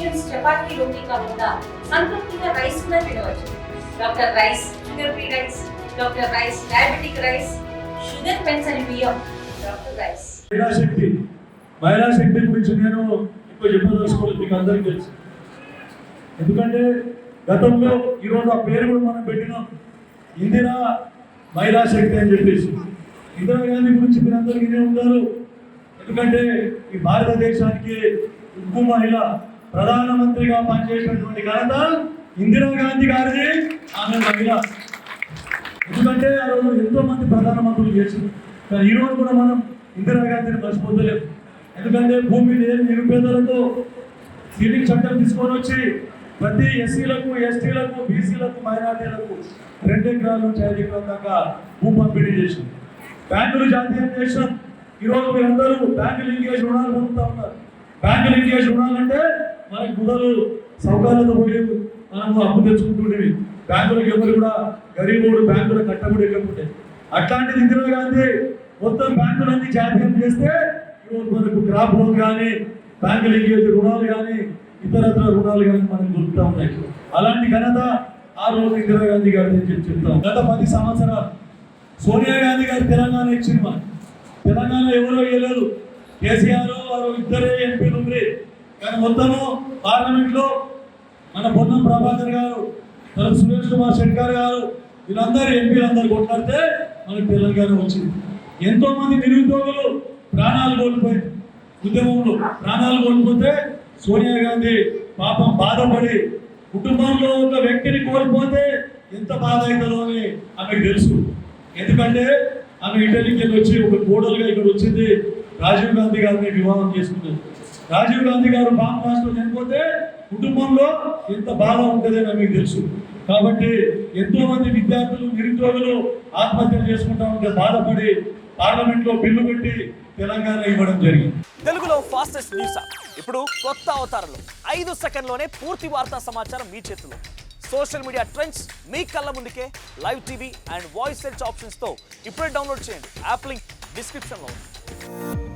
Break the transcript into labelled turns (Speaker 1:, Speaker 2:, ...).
Speaker 1: Combinations chapati రోటీ కాకుండా సంతృప్తిగా rice కూడా తినవచ్చు. Doctor rice sugar free rice doctor rice diabetic rice sugar pens బియ్యం. డాక్టర్ రైస్
Speaker 2: మహిళా శక్తి మహిళా శక్తి గురించి నేను ఎక్కువ చెప్పదలుచుకోలేదు మీకు అందరికీ తెలుసు. ఎందుకంటే గతంలో ఈరోజు ఆ పేరు కూడా మనం పెట్టినాం ఇందిరా మహిళా శక్తి అని చెప్పేసి. ఇందిరాగాంధీ గురించి మీరు అందరికీ ఉంటారు. ఎందుకంటే ఈ భారతదేశానికి ఉక్కు మహిళ ప్రధానమంత్రిగా పనిచేసినటువంటి ఘనత ఇందిరాగాంధీ గారిది ఆమె మహిళ ఎందుకంటే ఆ రోజు ఎంతో మంది ప్రధానమంత్రులు చేశారు. కానీ ఈ రోజు కూడా మనం ఇందిరాగాంధీని మర్చిపోతలేము ఎందుకంటే భూమి లేని నిరుపేదలతో సీలింగ్ చట్టం తీసుకొని వచ్చి ప్రతి ఎస్సీలకు ఎస్టీలకు బీసీలకు మైనార్టీలకు రెండు ఎకరాల నుంచి ఐదు ఎకరాల దాకా భూ పంపిణీ చేసింది బ్యాంకులు జాతీయం చేసిన ఈరోజు మీరందరూ బ్యాంకు లింకేజ్ రుణాలు పొందుతా ఉన్నారు. బ్యాంకు లింకేజ్ రుణాలంటే మనకి గుడలు సౌకర్యాలతో పోయి మనము అప్పు తెచ్చుకుంటుండేవి. బ్యాంకులకు ఎవరు కూడా గరీబోడు బ్యాంకులు కట్టబడి లేకుంటే అట్లాంటిది ఇందిరా గాంధీ మొత్తం బ్యాంకులన్నీ జాతీయం చేస్తే మనకు క్రాప్ లోన్ కానీ బ్యాంకు లింకేజ్ రుణాలు కానీ ఇతరత్ర రుణాలు కానీ మనకు దొరుకుతా ఉన్నాయి. అలాంటి ఘనత ఆ రోజు ఇందిరాగాంధీ గారి అని చెప్పి చెప్తాం గత పది సంవత్సరాలు సోనియా గాంధీ గారు తెలంగాణ ఇచ్చింది మనకి తెలంగాణ ఎవరో వేయలేదు కేసీఆర్ వారు ఇద్దరే ఎంపీ కానీ మొత్తము పార్లమెంట్లో మన పొన్నం ప్రభాకర్ గారు మన సురేష్ కుమార్ శెట్కర్ గారు వీళ్ళందరూ ఎంపీలందరూ కొట్లాడితే మనకు తెలంగాణ వచ్చింది. ఎంతో మంది నిరుద్యోగులు ప్రాణాలు కోల్పోయి ఉద్యమంలో ప్రాణాలు కోల్పోతే సోనియా గాంధీ పాపం బాధపడి కుటుంబంలో ఒక వ్యక్తిని కోల్పోతే ఎంత బాధ అవుతుందో అని ఆమెకు తెలుసు. ఎందుకంటే ఆమె ఇటలీకి వచ్చి ఒక కోడలుగా ఇక్కడ వచ్చింది. రాజీవ్ గాంధీ గారిని వివాహం చేసుకున్నది. రాజీవ్ గాంధీ గారు బాంబ్ బ్లాస్ట్లో చనిపోతే కుటుంబంలో ఎంత బాధ ఉంటుందని మీకు తెలుసు. కాబట్టి ఎంతో మంది విద్యార్థులు నిరుద్యోగులు ఆత్మహత్యలు చేసుకుంటా ఉంటే బాధపడి పార్లమెంట్లో బిల్లు పెట్టి తెలంగాణ ఇవ్వడం జరిగింది.
Speaker 3: తెలుగులో ఫాస్టెస్ట్ న్యూస్ ఇప్పుడు కొత్త అవతారంలో. ఐదు సెకండ్లోనే పూర్తి వార్తా సమాచారం మీ చేతిలో. సోషల్ మీడియా ట్రెండ్స్ మీ కళ్ళ ముందుకే. Live TV and voice search ఆప్షన్స్తో ఇప్పుడే డౌన్లోడ్ చేయండి. యాప్ లింక్ డిస్క్రిప్షన్లో ఉంది.